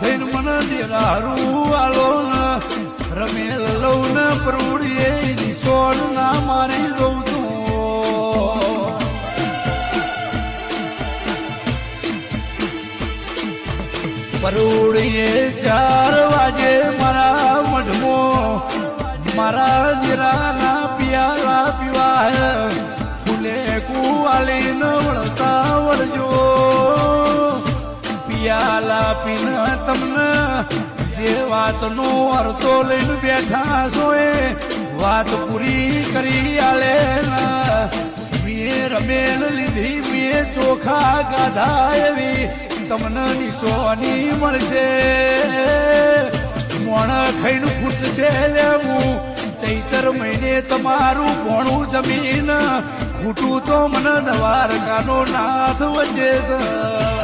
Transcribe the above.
થઈને મને દેરારું આલો ને. રમેલ લઉં ને પ્રવડીએ નિશોડ ના મારી દઉં તું. પરોડીએ ચાર વાગે મારા મઢમો, મારા દીરાના પિયાલા પીવા ફૂલે કુવાલીને પિયાલા પીને તમને જે વાતનો અર્થો લઈને બેઠા છો એ વાત પૂરી કરી આલે મેં રમેલ લીધી મેં ચોખા ગાધા એવી, તમને નિશોની મળશે. મોણ ખાઈને ફૂટશે લેવું, ચૈતર મહિને તમારું ભોણું જમીન. ખૂટું તો મને દ્વારકાનો નાથ વચ્ચે છે.